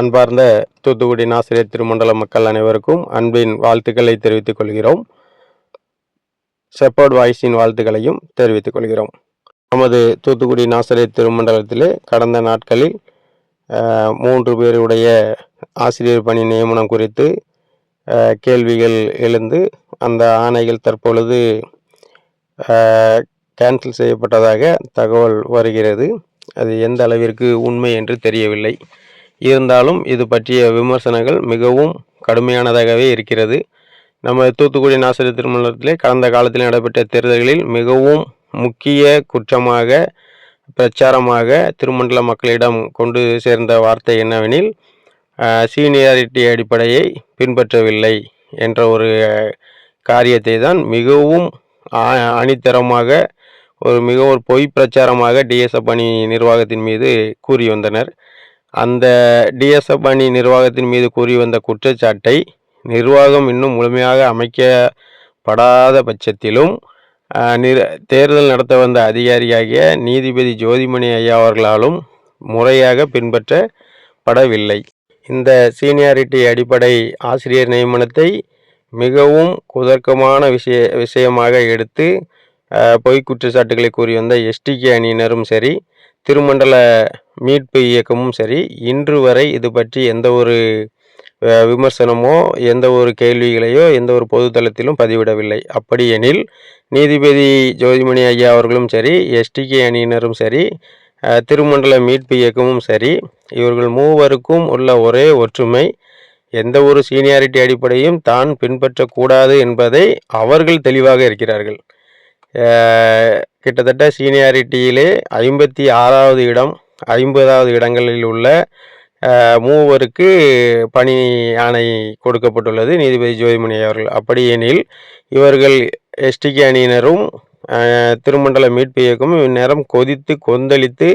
அன்பார்ந்த தூத்துக்குடி ஆசிரியர் திருமண்டல மக்கள் அனைவருக்கும் அன்பின் வாழ்த்துக்களை தெரிவித்துக் கொள்கிறோம். செப்பர்ட் வாய்ஸின் வாழ்த்துக்களையும் தெரிவித்துக் கொள்கிறோம். நமது தூத்துக்குடி ஆசிரியர் திருமண்டலத்திலே கடந்த நாட்களில் மூன்று பேருடைய ஆசிரியர் பணி நியமனம் குறித்து கேள்விகள் எழுந்து அந்த ஆணைகள் தற்பொழுது கேன்சல் செய்யப்பட்டதாக தகவல் வருகிறது. அது எந்த அளவிற்கு உண்மை என்று தெரியவில்லை. இருந்தாலும் இது பற்றிய விமர்சனங்கள் மிகவும் கடுமையானதாகவே இருக்கிறது. நம்ம தூத்துக்குடி நாசிரியர் திருமணத்திலே கடந்த காலத்தில் நடைபெற்ற தேர்தல்களில் மிகவும் முக்கிய குற்றமாக பிரச்சாரமாக திருமண்டல மக்களிடம் கொண்டு சேர்ந்த வார்த்தை என்னவெனில் சீனியாரிட்டி அடிப்படையை பின்பற்றவில்லை என்ற ஒரு காரியத்தை தான் மிகவும் அணித்தரமாக ஒரு மிக ஒரு பொய் பிரச்சாரமாக டிஎஸ்எப் அணி நிர்வாகத்தின் மீது கூறி வந்தனர். அந்த டிஎஸ்எஃப் அணி நிர்வாகத்தின் மீது கூறி வந்த குற்றச்சாட்டை நிர்வாகம் இன்னும் முழுமையாக அமைக்கப்படாத பட்சத்திலும் நிர் தேர்தல் நடத்த வந்த அதிகாரியாகிய நீதிபதி ஜோதிமணி ஐயா அவர்களாலும் முறையாக பின்பற்றப்படவில்லை. இந்த சீனியாரிட்டி அடிப்படை ஆசிரியர் நியமனத்தை மிகவும் குதர்க்கமான விஷய விஷயமாக எடுத்து பொய் குற்றச்சாட்டுகளை கூறி வந்த எஸ்டிகே அணியினரும் சரி திருமண்டல மீட்பு இயக்கமும் சரி இன்று வரை இது பற்றி எந்த ஒரு விமர்சனமோ எந்த ஒரு கேள்விகளையோ எந்த ஒரு பொதுத்தளத்திலும் பதிவிடவில்லை. அப்படியெனில் நீதிபதி ஜோதிமணி ஐயா அவர்களும் சரி எஸ்டிகே அணியினரும் சரி திருமண்டல மீட்பு இயக்கமும் சரி இவர்கள் மூவருக்கும் உள்ள ஒரே ஒற்றுமை எந்த ஒரு சீனியாரிட்டி அடிப்படையும் தான் பின்பற்றக்கூடாது என்பதை அவர்கள் தெளிவாக இருக்கிறார்கள். கிட்டத்தட்ட சீனியாரிட்டியிலே ஐம்பத்தி ஆறாவது இடம் ஐம்பதாவது இடங்களில் உள்ள மூவருக்கு பணி ஆணை கொடுக்கப்பட்டுள்ளது. நீதிபதி ஜோதிமணி அவர்கள். அப்படியெனில் இவர்கள் எஸ்டிகே அணியினரும் திருமண்டல மீட்பு இயக்கமும் இந்நேரம் கொதித்து கொந்தளித்து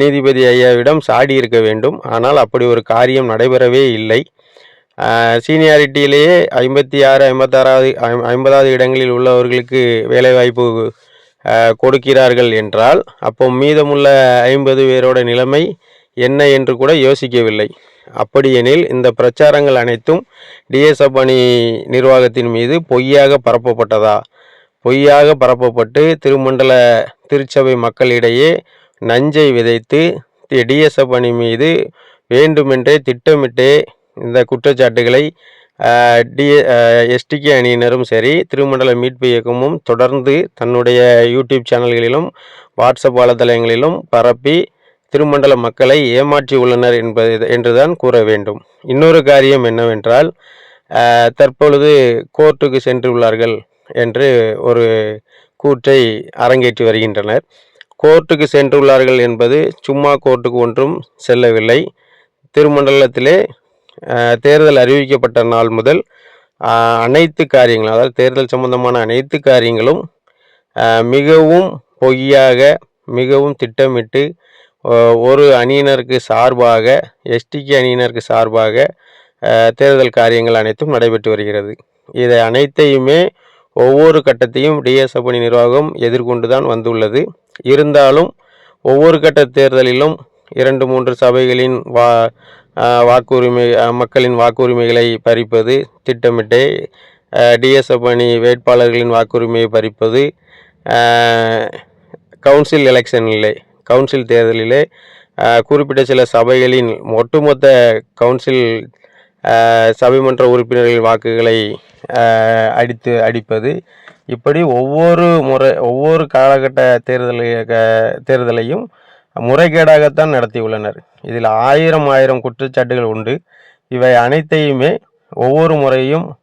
நீதிபதி ஐயாவிடம் சாடி இருக்க வேண்டும். ஆனால் அப்படி ஒரு காரியம் நடைபெறவே இல்லை. சீனியாரிட்டியிலேயே ஐம்பத்தி ஆறு ஐம்பத்தாறாவது ஐம்பதாவது இடங்களில் உள்ளவர்களுக்கு வேலைவாய்ப்பு கொடுக்கிறார்கள் என்றால் அப்போ மீதமுள்ள ஐம்பது பேரோட நிலைமை என்ன என்று கூட யோசிக்கவில்லை. அப்படியெனில் இந்த பிரச்சாரங்கள் அனைத்தும் டிஎஸ்எப் அணி நிர்வாகத்தின் மீது பொய்யாக பரப்பப்பட்டதா? பொய்யாக பரப்பப்பட்டு திருமண்டல திருச்சபை மக்களிடையே நஞ்சை விதைத்து டிஎஸ்எஃப் அணி மீது வேண்டுமென்றே திட்டமிட்டே இந்த குற்றச்சாட்டுகளை டி எஸ்டிகே அணியினரும் சரி திருமண்டல மீட்பு இயக்கமும் தொடர்ந்து தன்னுடைய யூடியூப் சேனல்களிலும் வாட்ஸ்அப் வலைதளங்களிலும் பரப்பி திருமண்டல மக்களை ஏமாற்றி உள்ளனர் என்பது என்றுதான் கூற வேண்டும். இன்னொரு காரியம் என்னவென்றால் தற்பொழுது கோர்ட்டுக்கு சென்றுள்ளார்கள் என்று ஒரு கூற்றை அரங்கேற்றி வருகின்றனர். கோர்ட்டுக்கு சென்றுள்ளார்கள் என்பது சும்மா கோர்ட்டுக்கு ஒன்றும் செல்லவில்லை. திருமண்டலத்திலே தேர்தல் அறிவிக்கப்பட்ட நாள் முதல் அனைத்து காரியங்களும் அதாவது தேர்தல் சம்பந்தமான அனைத்து காரியங்களும் மிகவும் பொய்யாக மிகவும் திட்டமிட்டு ஒரு அணியினருக்கு சார்பாக எஸ்டிகே அணியினருக்கு சார்பாக தேர்தல் காரியங்கள் அனைத்தும் நடைபெற்று வருகிறது. இதை அனைத்தையுமே ஒவ்வொரு கட்டத்தையும் டிஎஸ்எஃப் அணி நிர்வாகம் எதிர்கொண்டு தான் வந்துள்ளது. இருந்தாலும் ஒவ்வொரு கட்ட தேர்தலிலும் இரண்டு மூன்று சபைகளின் வா வாக்குரிமை மக்களின் வாக்குரிமைகளை பறிப்பது திட்டமிட்டே டிஎஸ்எஃப் அணி வேட்பாளர்களின் வாக்குரிமையை பறிப்பது கவுன்சில் எலெக்ஷனிலே கவுன்சில் தேர்தலிலே குறிப்பிட்ட சில சபைகளின் ஒட்டுமொத்த கவுன்சில் சபைமன்ற உறுப்பினர்களின் வாக்குகளை அடித்து அடிப்பது. இப்படி ஒவ்வொரு முறை ஒவ்வொரு காலகட்ட தேர்தலை க- தேர்தலையும் முறைகேடாகத்தான் நடத்தியுள்ளனர். இதில் ஆயிரம் ஆயிரம் குற்றச்சாட்டுகள் உண்டு. இவை அனைத்தையுமே ஒவ்வொரு முறையும்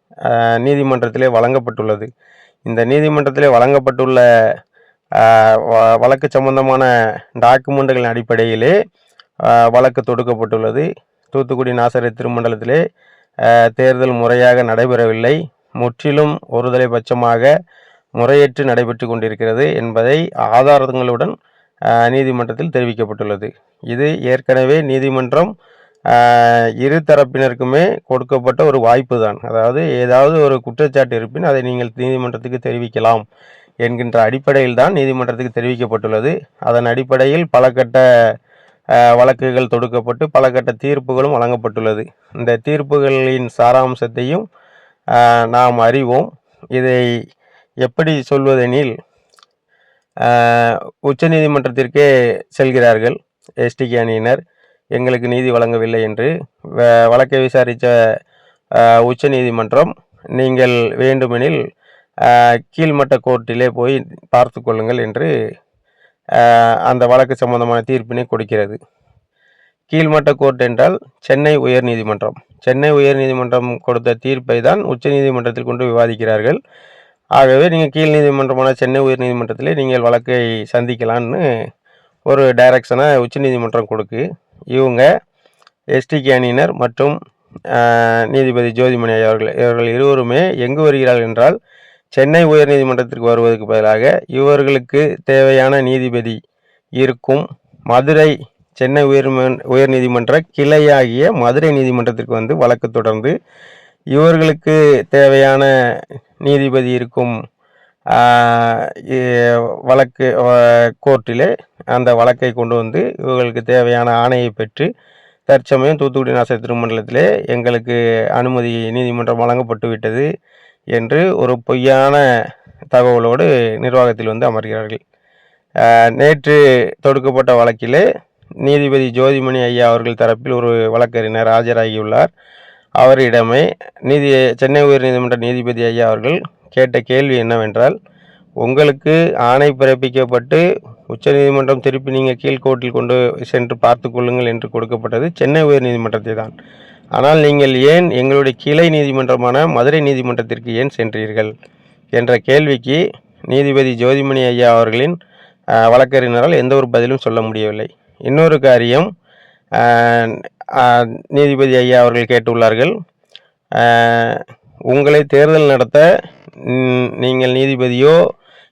நீதிமன்றத்திலே வழங்கப்பட்டுள்ளது. இந்த நீதிமன்றத்திலே வழங்கப்பட்டுள்ள வ- வழக்கு சம்பந்தமான டாக்குமெண்ட்டுகளின் அடிப்படையிலே வழக்கு தொடுக்கப்பட்டுள்ளது. தூத்துக்குடி நாசரை திருமண்டலத்திலே தேர்தல் முறையாக நடைபெறவில்லை. முற்றிலும் ஒருதலை பட்சமாக முறையற்று நடைபெற்று கொண்டிருக்கிறது என்பதை ஆதாரங்களுடன் நீதிமன்றத்தில் தெரிவிக்கப்பட்டுள்ளது. இது ஏற்கனவே நீதிமன்றம் இரு தரப்பினருக்குமே கொடுக்கப்பட்ட ஒரு வாய்ப்பு தான் அதாவது ஏதாவது ஒரு குற்றச்சாட்டு இருப்பின் அதை நீங்கள் நீதிமன்றத்துக்கு தெரிவிக்கலாம் என்கின்ற அடிப்படையில் தான் நீதிமன்றத்துக்கு தெரிவிக்கப்பட்டுள்ளது. அதன் அடிப்படையில் பல கட்ட வழக்குகள் தொடுக்கப்பட்டு பல கட்ட தீர்ப்புகளும் வழங்கப்பட்டுள்ளது. இந்த தீர்ப்புகளின் சாராம்சத்தையும் நாம் அறிவோம். இதை எப்படி சொல்வதெனில் உச்சநீதிமன்றத்திற்கே செல்கிறார்கள். எஸ்டிகே அணியினர் எங்களுக்கு நீதி வழங்கவில்லை என்று வ- வழக்கை விசாரித்த உச்சநீதிமன்றம் நீங்கள் வேண்டுமெனில் கீழ்மட்ட கோர்ட்டிலே போய் பார்த்து கொள்ளுங்கள் என்று அந்த வழக்கு சம்பந்தமான தீர்ப்பினை கொடுக்கிறது. கீழ்மட்ட கோர்ட் என்றால் சென்னை உயர்நீதிமன்றம். சென்னை உயர்நீதிமன்றம் கொடுத்த தீர்ப்பை தான் உச்சநீதிமன்றத்தில் கொண்டு விவாதிக்கிறார்கள். ஆகவே நீங்கள் கீழ் நீதிமன்றமான சென்னை உயர்நீதிமன்றத்திலே நீங்கள் வழக்கை சந்திக்கலான்னு ஒரு டைரக்ஷனை உச்சநீதிமன்றம் கொடுக்கு. இவங்க எஸ்டிகே அணியினர் மற்றும் நீதிபதி ஜோதிமணி அவர்கள் இவர்கள் இருவருமே எங்கு வருகிறார்கள் என்றால் சென்னை உயர்நீதிமன்றத்திற்கு வருவதற்கு பதிலாக இவர்களுக்கு தேவையான நீதிபதி இருக்கும் மதுரை சென்னை உயர் உயர்நீதிமன்ற கிளையாகிய மதுரை நீதிமன்றத்திற்கு வந்து வழக்கு தொடர்ந்து இவர்களுக்கு தேவையான நீதிபதி இருக்கும் வழக்கு கோர்ட்டிலே அந்த வழக்கை கொண்டு வந்து இவர்களுக்கு தேவையான ஆணையை பெற்று தற்சமயம் தூத்துக்குடி நாசர் திருமண்டலத்திலே எங்களுக்கு அனுமதி நீதிமன்றம் வழங்கப்பட்டு விட்டது என்று ஒரு பொய்யான தகவலோடு நிர்வாகத்தில் வந்து அமர்கிறார்கள். நேற்று தொடுக்கப்பட்ட வழக்கிலே நீதிபதி ஜோதிமணி ஐயா அவர்கள் தரப்பில் ஒரு வழக்கறிஞர் ஆஜராகியுள்ளார். அவரிடமே நீதி சென்னை உயர்நீதிமன்ற நீதிபதி ஐயா அவர்கள் கேட்ட கேள்வி என்னவென்றால் உங்களுக்கு ஆணை பிறப்பிக்கப்பட்டு உச்சநீதிமன்றம் திருப்பி நீங்கள் கீழ்கோர்ட்டில் கொண்டு சென்று பார்த்து கொள்ளுங்கள் என்று கொடுக்கப்பட்டது சென்னை உயர்நீதிமன்றத்தை தான். ஆனால் நீங்கள் ஏன் எங்களுடைய கிளை நீதிமன்றமான மதுரை நீதிமன்றத்திற்கு ஏன் சென்றீர்கள்? என்ற கேள்விக்கு நீதிபதி ஜோதிமணி ஐயா அவர்களின் வழக்கறிஞரால் எந்த ஒரு பதிலும் சொல்ல முடியவில்லை. இன்னொரு காரியம் நீதிபதி ஐயா அவர்கள் கேட்டுள்ளார்கள். உங்களை தேர்தல் நடத்த நீங்கள் நீதிபதியோ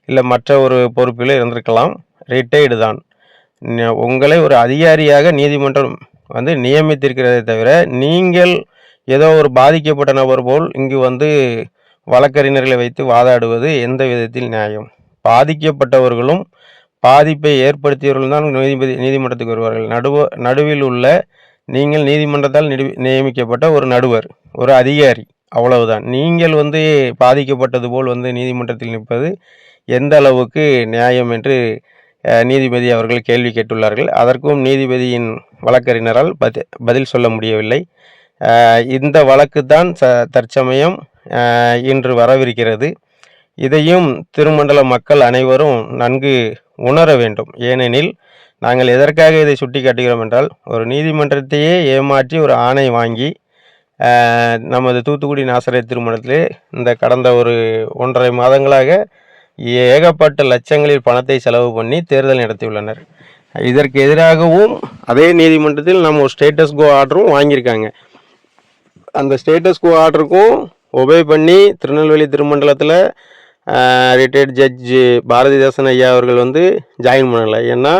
இல்லை மற்ற ஒரு பொறுப்பிலோ இருந்திருக்கலாம். ரிட்டையர்டு தான். உங்களை ஒரு அதிகாரியாக நீதிமன்றம் வந்து நியமித்திருக்கிறதே தவிர நீங்கள் ஏதோ ஒரு பாதிக்கப்பட்ட நபர் போல் இங்கு வந்து வழக்கறிஞர்களை வைத்து வாதாடுவது எந்த விதத்தில் நியாயம்? பாதிக்கப்பட்டவர்களும் பாதிப்பை ஏற்படுத்தியவர்கள் தான் நீதிபதி நீதிமன்றத்துக்கு வருவார்கள். நடுவ நடுவில் உள்ள நீங்கள் நீதிமன்றத்தால் நிடு நியமிக்கப்பட்ட ஒரு நடுவர் ஒரு அதிகாரி அவ்வளவுதான். நீங்கள் வந்து பாதிக்கப்பட்டது போல் வந்து நீதிமன்றத்தில் நிற்பது எந்த அளவுக்கு நியாயம் என்று நீதிபதி அவர்கள் கேள்வி கேட்டுள்ளார்கள். அதற்கும் நீதிபதியின் வழக்கறிஞரால் பதில் சொல்ல முடியவில்லை. இந்த வழக்கு தான் ச தற்சமயம் இன்று வரவிருக்கிறது. இதையும் திருமண்டல மக்கள் அனைவரும் நன்கு உணர வேண்டும். ஏனெனில் நாங்கள் எதற்காக இதை சுட்டி காட்டுகிறோம் என்றால் ஒரு நீதிமன்றத்தையே ஏமாற்றி ஒரு ஆணை வாங்கி நமது தூத்துக்குடி நாசரே திருமணத்திலே இந்த கடந்த ஒரு ஒன்றரை மாதங்களாக ஏகப்பட்ட லட்சங்களில் பணத்தை செலவு பண்ணி தேர்தல் நடத்தியுள்ளனர். இதற்கு எதிராகவும் அதே நீதிமன்றத்தில் நம்ம ஒரு ஸ்டேட்டஸ் கோ ஆர்டரும் வாங்கியிருக்காங்க. அந்த ஸ்டேட்டஸ் கோ ஆர்டருக்கும் ஒபே பண்ணி திருநெல்வேலி திருமண்டலத்தில் ரிட்டையர்ட் ஜட்ஜு பாரதிதாசன் ஐயா அவர்கள் வந்து ஜாயின் பண்ணலை. ஏன்னா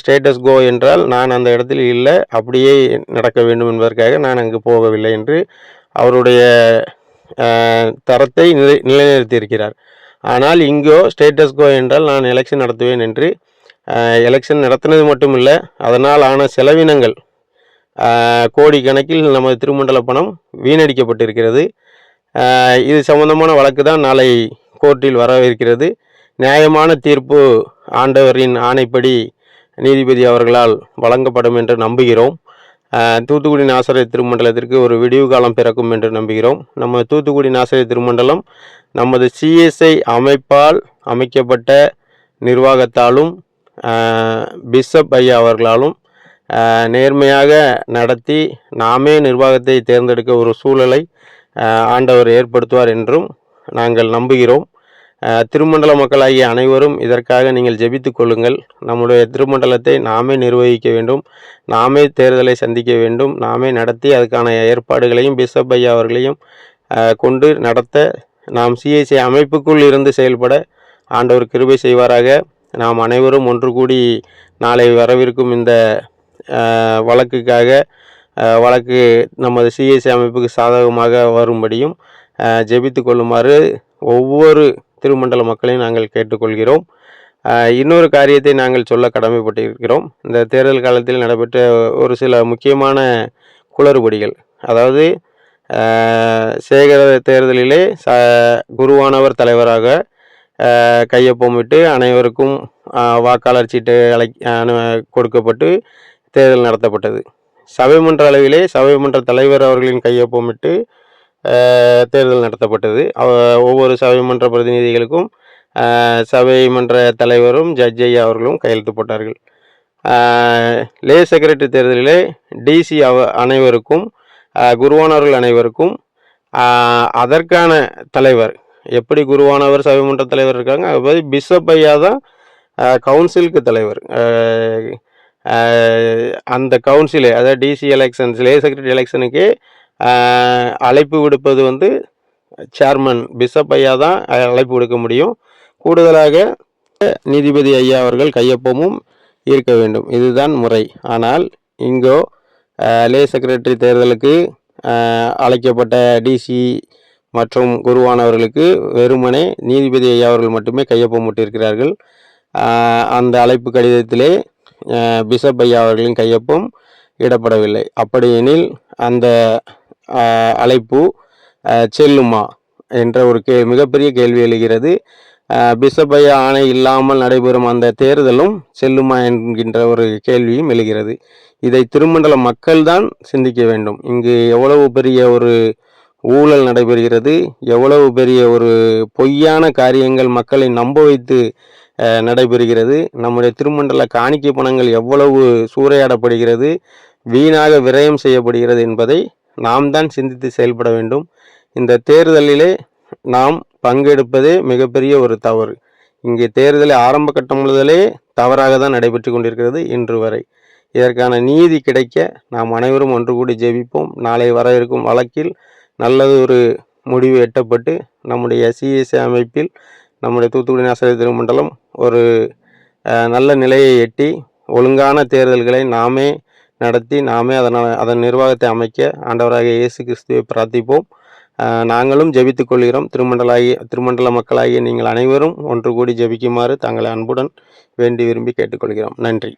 ஸ்டேட்டஸ் கோ என்றால் நான் அந்த இடத்தில் இல்லை அப்படியே நடக்க வேண்டும் என்பதற்காக நான் அங்கு போகவில்லை என்று அவருடைய தரத்தை நிலை நிலைநிறுத்தியிருக்கிறார். ஆனால் இங்கோ ஸ்டேட்டஸ் கோ என்றால் நான் எலெக்ஷன் நடத்துவேன் என்று எலெக்ஷன் நடத்தினது மட்டும் இல்லை அதனால் ஆன செலவினங்கள் கோடிக்கணக்கில் நமது திருமண்டல பணம் வீணடிக்கப்பட்டிருக்கிறது. இது சம்பந்தமான வழக்கு தான் நாளை கோர்ட்டில் வரவிருக்கிறது. நியாயமான தீர்ப்பு ஆண்டவரின் ஆணைப்படி நீதிபதி அவர்களால் வழங்கப்படும் என்று நம்புகிறோம். தூத்துக்குடி நாசரை திருமண்டலத்திற்கு ஒரு விடிவு காலம் பிறக்கும் என்று நம்புகிறோம். நம்ம தூத்துக்குடி நாசரை திருமண்டலம் நமது சிஎஸ்ஐ அமைப்பால் அமைக்கப்பட்ட நிர்வாகத்தாலும் பிஷப் ஐயா அவர்களாலும் நேர்மையாக நடத்தி நாமே நிர்வாகத்தை தேர்ந்தெடுக்க ஒரு சூழலை ஆண்டவர் ஏற்படுத்துவார் என்றும் நாங்கள் நம்புகிறோம். திருமண்டல மக்களாகிய அனைவரும் இதற்காக நீங்கள் ஜெபித்துக் கொள்ளுங்கள். நம்முடைய திருமண்டலத்தை நாமே நிர்வகிக்க வேண்டும். நாமே தேர்தலை சந்திக்க வேண்டும். நாமே நடத்தி அதுக்கான ஏற்பாடுகளையும் பிஷப் ஐயா அவர்களையும் கொண்டு நடத்த நாம் சிஐசி அமைப்புக்குள் இருந்து செயல்பட ஆண்டவர் கிருபை செய்வாராக. நாம் அனைவரும் ஒன்று கூடி நாளை வரவிருக்கும் இந்த வழக்குக்காக வழக்கு நமது சிஎஸ்சி அமைப்புக்கு சாதகமாக வரும்படியும் ஜெபித்து கொள்ளுமாறு ஒவ்வொரு திருமண்டல மக்களையும் நாங்கள் கேட்டுக்கொள்கிறோம். இன்னொரு காரியத்தை நாங்கள் சொல்ல கடமைப்பட்டிருக்கிறோம். இந்த தேர்தல் காலத்தில் நடைபெற்ற ஒரு சில முக்கியமான குளறுபடிகள். அதாவது சேகர தேர்தலிலே ச குருவானவர் தலைவராக கையொப்பம் கையொப்பமிட்டு அனைவருக்கும் வாக்காளர் சீட்டு அழை அனு கொடுக்கப்பட்டு தேர்தல் நடத்தப்பட்டது. சபைமன்ற அளவிலே சபைமன்ற தலைவர் அவர்களின் கையொப்பமிட்டு தேர்தல் நடத்தப்பட்டது. ஒவ்வொரு சபைமன்ற பிரதிநிதிகளுக்கும் சபைமன்ற தலைவரும் ஜட்ஜையா அவர்களும் கையெழுத்து போட்டார்கள். லே செக்ரட்டரி தேர்தலிலே டிசி அவ அனைவருக்கும் குருவானவர்கள் அனைவருக்கும் அதற்கான தலைவர் எப்படி குருவானவர் சபைமன்ற தலைவர் இருக்காங்க அது மாதிரி பிஷப் ஐயா தான் கவுன்சிலுக்கு தலைவர். அந்த கவுன்சிலே அதாவது டிசி எலெக்ஷன்ஸ் லே செக்ரட்டரி எலெக்ஷனுக்கு அழைப்பு விடுப்பது வந்து சேர்மன் பிஷப் ஐயா தான் அழைப்பு விடுக்க முடியும். கூடுதலாக நீதிபதி ஐயா அவர்கள் கையொப்பமும் இருக்க வேண்டும். இதுதான் முறை. ஆனால் இங்கோ லே செக்ரட்டரி தேர்தலுக்கு அழைக்கப்பட்ட டிசி மற்றும் குருவானவர்களுக்கு வெறுமனே நீதிபதி ஐயா அவர்கள் மட்டுமே கையொப்பமிட்டிருக்கிறார்கள் இருக்கிறார்கள் அந்த அழைப்பு கடிதத்திலே பிஷப் ஐயா அவர்களின் கையொப்பம் இடப்படவில்லை. அப்படியெனில் அந்த அழைப்பு செல்லுமா என்ற ஒரு கே மிகப்பெரிய கேள்வி எழுகிறது. பிசபைய ஆணை இல்லாமல் நடைபெறும் அந்த தேர்தலும் செல்லுமா என்கின்ற ஒரு கேள்வியும் எழுகிறது. இதை திருமண்டல மக்கள்தான் சிந்திக்க வேண்டும். இங்கு எவ்வளவு பெரிய ஒரு ஊழல் நடைபெறுகிறது எவ்வளவு பெரிய ஒரு பொய்யான காரியங்கள் மக்களை நம்ப வைத்து நடைபெறுகிறது. நம்முடைய திருமண்டல காணிக்கை பணங்கள் எவ்வளவு சூறையாடப்படுகிறது வீணாக விரயம் செய்யப்படுகிறது என்பதை நாம் தான் சிந்தித்து செயல்பட வேண்டும். இந்த தேர்தலிலே நாம் பங்கெடுப்பதே மிகப்பெரிய ஒரு தவறு. இங்கே தேர்தலை ஆரம்ப கட்டம் முதலே தவறாக தான் நடைபெற்று கொண்டிருக்கிறது இன்று வரை. இதற்கான நீதி கிடைக்க நாம் அனைவரும் ஒன்று கூடி ஜெபிப்போம் நாளை வர இருக்கும் வழக்கில் நல்லது ஒரு முடிவு எட்டப்பட்டு நம்முடைய சிஎஸ்சி அமைப்பில் நம்முடைய தூத்துக்குடி நாசரி திருமண்டலம் ஒரு நல்ல நிலையை எட்டி ஒழுங்கான தேர்தல்களை நாமே நடத்தி நாமே அதனால் அதன் நிர்வாகத்தை அமைக்க ஆண்டவராக இயேசு கிறிஸ்துவை பிரார்த்திப்போம். நாங்களும் ஜெபித்துக் கொள்கிறோம். திருமண்டலாகிய திருமண்டல மக்களாகிய நீங்கள் அனைவரும் ஒன்று கூடி ஜெபிக்குமாறு தங்களை அன்புடன் வேண்டி விரும்பி கேட்டுக்கொள்கிறோம். நன்றி.